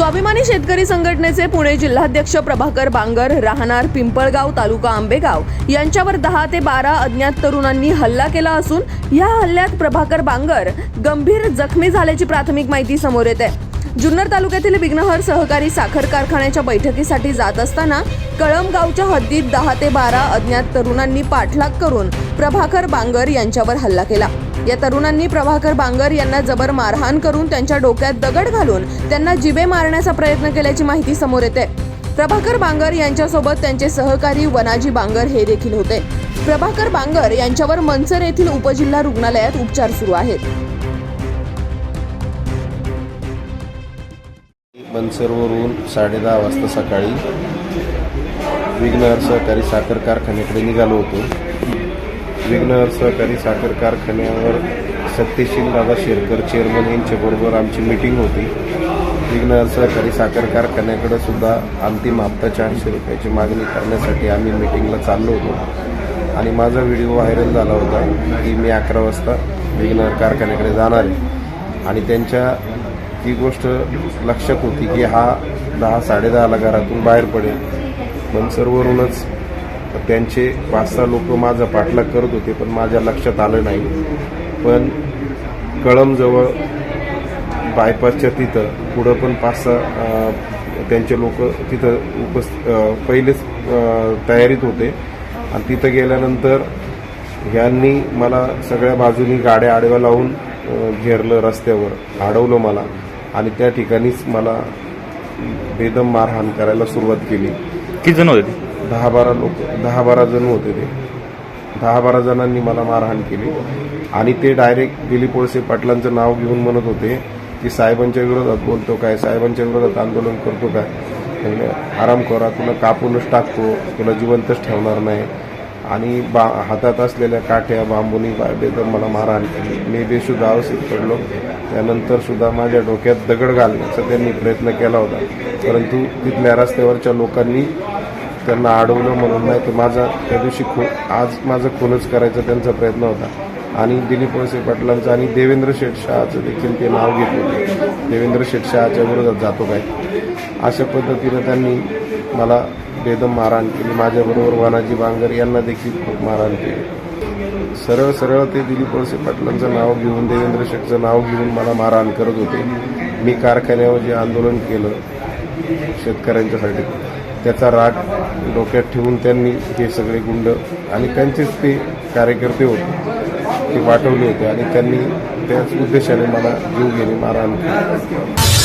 स्वाभिमानी शेतकरी संघटनेचे पुणे जिल्हाध्यक्ष प्रभाकर बांगर राहणार पिंपळगाव तालुका आंबेगाव यांच्यावर दहा ते बारा अज्ञात तरुणांनी हल्ला केला असून या हल्ल्यात प्रभाकर बांगर गंभीर जखमी झाल्याची प्राथमिक माहिती समोर येते. जुन्नर तालुक्यातील विघ्नहर सहकारी साखर कारखान्याच्या बैठकीसाठी जात असताना कळमगावच्या हद्दीत दहा ते बारा अज्ञात तरुणांनी पाठलाग करून प्रभाकर बांगर यांच्यावर हल्ला केला. या तरुणांनी प्रभाकर बांगर यांना जबर मारहाण करून त्यांच्या डोक्यात दगड घालून त्यांना जिवे मारण्याचा प्रयत्न केल्याची माहिती समोर येते. प्रभाकर बांगर यांच्यासोबत त्यांचे सहकारी वनाजी बांगर हे देखील होते. प्रभाकर बांगर यांच्यावर मनसर येथील उपजिल्हा रुग्णालयात उपचार सुरू आहेत. मनसरवरून साडेदहा वाजता सकाळी विघ्नहर सहकारी साखर कारखान्याकडे निघालो होतो. विघ्नहर सहकारी साखर कारखान्यावर सत्यशील दादा शेरकर चेअरमन यांच्याबरोबर आमची मीटिंग होती. विघ्नहर सहकारी साखर कारखान्याकडे सुद्धा अंतिम हप्ता चारशे रुपयाची मागणी करण्यासाठी आम्ही मीटिंगला चाललो होतो. आणि माझा व्हिडिओ व्हायरल झाला होता की मी अकरा वाजता विघ्नहर कारखान्याकडे जाणार आहे. आणि त्यांच्या ती गोष्ट लक्षात होती की हा दहा साडेदहाला घरातून बाहेर पडेल. त्यांचे पाच सहा लोक माझा पाठलाग करत होते पण माझ्या लक्षात आलं नाही. पण कळमजवळ बायपासच्या तिथं पुढं पण पाच सहा त्यांचे लोक तिथं उपस्थित पहिलेच तयारीत होते. आणि तिथं गेल्यानंतर यांनी मला सगळ्या बाजूनी गाड्या आडव्या लावून घेरलं रस्त्यावर अडवलं मला. आणि त्या ठिकाणीच मला बेदम मारहाण करायला सुरुवात केली. किती जण होते? दहा बारा लोक दहा बारा जण होते ते. दहा बारा जणांनी मला मारहाण केली. आणि ते डायरेक्ट दिलीप वळसे पाटलांचं नाव घेऊन म्हणत होते की साहेबांच्या विरोधात बोलतो काय? साहेबांच्या विरोधात आंदोलन करतो काय? आराम करा तुला कापूनच टाकतो तुला जिवंतच ठेवणार नाही. आणि बा हातात असलेल्या काठ्या बांबुनी तर मला मारहाण केली. मी बेशुद्ध अवस्थेत पडलो. त्यानंतर सुद्धा माझ्या डोक्यात दगड घालण्याचा त्यांनी प्रयत्न केला होता. परंतु तिथल्या रस्त्यावरच्या लोकांनी त्यांना अडवलं म्हणून नाही तर माझा त्या दिवशी खो आज माझं खूनच करायचा त्यांचा प्रयत्न होता. आणि दिलीप वळसे पाटलांचं आणि देवेंद्र शेटशहाचं देखील ते नाव घेत होते. देवेंद्र शेटशहाच्या विरोधात जातो काय? अशा पद्धतीनं त्यांनी मला बेदम मारहाण केली. माझ्याबरोबर वानाजी बांगर यांना देखील खूप मारहाण केली. सरळ सरळ ते दिलीप वळसे पाटलांचं नाव घेऊन देवेंद्र शेठचं नाव घेऊन मला मारहाण करत होते. मी कारखान्यावर जे आंदोलन केलं शेतकऱ्यांच्यासाठी त्याचा राग डोक्यात ठेवून त्यांनी हे सगळे गुंड आणि त्यांचेच ते कार्यकर्ते होते. ते पाठवले होते आणि त्यांनी त्याच उद्देशाने मला जीव घेणे मारहाण केली.